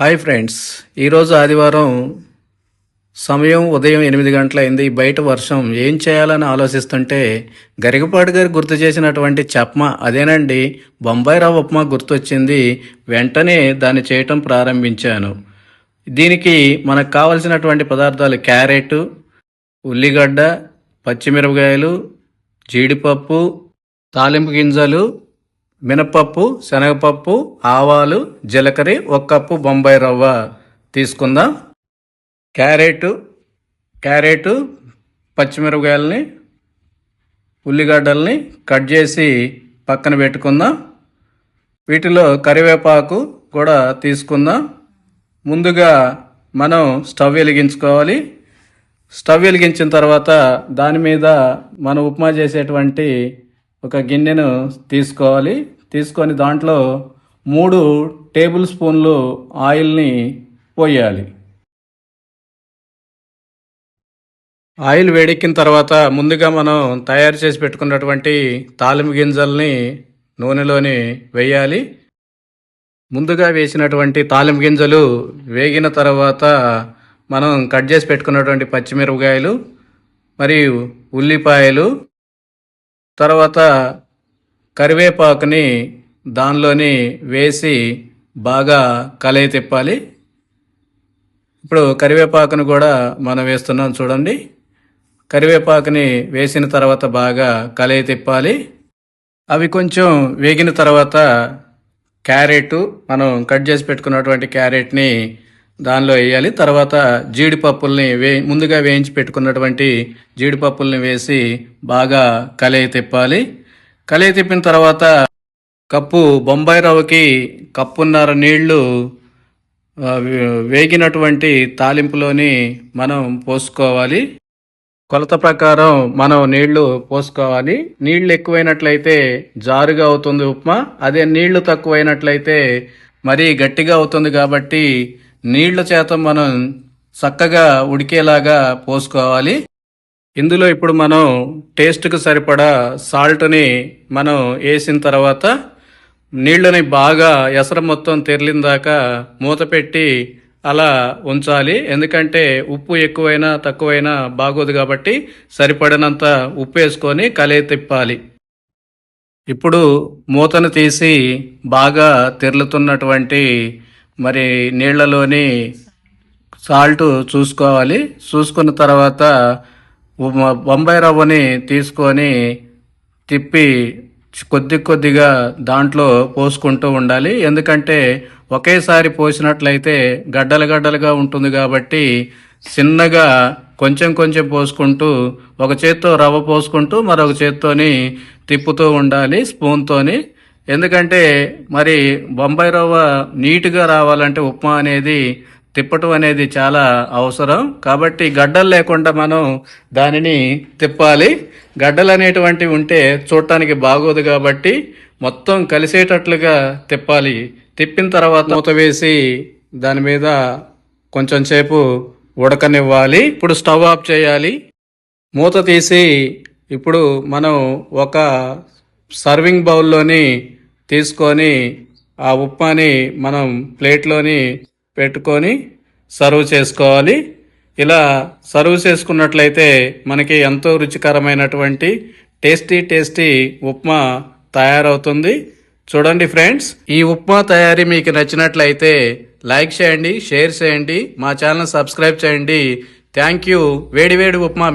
Hi friends ఈరోజు ఆదివారం సమయం ఉదయం ఎనిమిది గంటలైంది. బయట వర్షం ఏం చేయాలని ఆలోచిస్తుంటే గరికపాటి గారు గుర్తు చేసినటువంటి చప్మా అదేనండి. బొంబాయి రవ్వ ఉప్మా గుర్తొచ్చింది. వెంటనే దాన్ని చేయటం ప్రారంభించాను. దీనికి మనకు కావలసినటువంటి పదార్థాలు క్యారెట్ ఉల్లిగడ్డ పచ్చిమిరపకాయలు జీడిపప్పు తాలింపు గింజలు మినపప్పు శనగపప్పు ఆవాలు జీలకర్ర ఒక కప్పు బొంబాయి రవ్వ తీసుకుందాం. క్యారెట్ క్యారెట్ పచ్చిమిరపకాయలని ఉల్లిగడ్డల్ని కట్ చేసి పక్కన పెట్టుకుందాం. వీటిలో కరివేపాకు కూడా తీసుకుందాం. ముందుగా మనం స్టవ్ వెలిగించుకోవాలి. స్టవ్ వెలిగించిన తర్వాత దాని మీద మనం ఉప్మా చేసేటువంటి ఒక గిన్నెను తీసుకోవాలి. తీసుకొని దాంట్లో మూడు టేబుల్ స్పూన్లు ఆయిల్ని పోయాలి. ఆయిల్ వేడెక్కిన తర్వాత ముందుగా మనం తయారు చేసి పెట్టుకున్నటువంటి తాలింపు గింజల్ని నూనెలోని వేయాలి. ముందుగా వేసినటువంటి తాలింపు గింజలు వేగిన తర్వాత మనం కట్ చేసి పెట్టుకున్నటువంటి పచ్చిమిరపకాయలు మరియు ఉల్లిపాయలు తర్వాత కరివేపాకుని దానిలోని వేసి బాగా కలయి తిప్పాలి. ఇప్పుడు కరివేపాకును కూడా మనం వేస్తున్నాం చూడండి. కరివేపాకుని వేసిన తర్వాత బాగా కలయి తిప్పాలి. అవి కొంచెం వేగిన తర్వాత క్యారెట్ మనం కట్ చేసి పెట్టుకున్నటువంటి క్యారెట్ని దానిలో వేయాలి. తర్వాత జీడిపప్పుల్ని వే ముందుగా వేయించి పెట్టుకున్నటువంటి జీడిపప్పుల్ని వేసి బాగా కలయి తిప్పాలి. కలయి తిప్పిన తర్వాత కప్పు బొంబాయి రవ్వకి కప్పున్నర నీళ్ళు వేగినటువంటి తాలింపులోని మనం పోసుకోవాలి. కొలత ప్రకారం మనం నీళ్ళు పోసుకోవాలి. నీళ్ళు ఎక్కువైనట్లయితే జారుగా అవుతుంది ఉప్మా. అదే నీళ్ళు తక్కువైనట్లయితే మరీ గట్టిగా అవుతుంది కాబట్టి నీళ్ళ చేత మనం చక్కగా ఉడికేలాగా పోసుకోవాలి. ఇందులో ఇప్పుడు మనం టేస్ట్కు సరిపడా సాల్ట్ని మనం వేసిన తర్వాత నీళ్ళని బాగా ఎసరం మొత్తం తెరిలిన దాకా మూత పెట్టి అలా ఉంచాలి. ఎందుకంటే ఉప్పు ఎక్కువైనా తక్కువైనా బాగోదు కాబట్టి సరిపడినంత ఉప్పు వేసుకొని కలయి తిప్పాలి. ఇప్పుడు మూతను తీసి బాగా తెరులుతున్నటువంటి మరి నీళ్ళలోని సాల్ట్ చూసుకోవాలి. చూసుకున్న తర్వాత బొంబాయి రవ్వని తీసుకొని తిప్పి కొద్ది కొద్దిగా దాంట్లో పోసుకుంటూ ఉండాలి. ఎందుకంటే ఒకేసారి పోసినట్లయితే గడ్డలు గడ్డలుగా ఉంటుంది కాబట్టి చిన్నగా కొంచెం కొంచెం పోసుకుంటూ ఒక చేత్తో రవ్వ పోసుకుంటూ మరొక చేత్తోని తిప్పుతూ ఉండాలి. స్పూన్తోని ఎందుకంటే మరి బొంబాయి రవ్వ నీట్గా రావాలంటే ఉప్మా అనేది తిప్పటం అనేది చాలా అవసరం. కాబట్టి గడ్డలు లేకుండా మనం దానిని తిప్పాలి. గడ్డలు అనేటువంటివి ఉంటే చూడటానికి బాగోదు కాబట్టి మొత్తం కలిసేటట్లుగా తిప్పాలి. తిప్పిన తర్వాత మూత వేసి దాని మీద కొంచెం సేపు ఉడకనివ్వాలి. ఇప్పుడు స్టవ్ ఆఫ్ చేయాలి. మూత తీసి ఇప్పుడు మనం ఒక సర్వింగ్ బౌల్లోని తీసుకొని ఆ ఉప్మాని మనం ప్లేట్లోని పెట్టుకొని సర్వ్ చేసుకోవాలి. ఇలా సర్వ్ చేసుకున్నట్లయితే మనకి ఎంతో రుచికరమైనటువంటి టేస్టీ టేస్టీ ఉప్మా తయారవుతుంది. చూడండి ఫ్రెండ్స్ ఈ ఉప్మా తయారీ మీకు నచ్చినట్లయితే లైక్ చేయండి షేర్ చేయండి మా ఛానల్ సబ్స్క్రైబ్ చేయండి. Thank you. వేడి వేడి ఉప్మా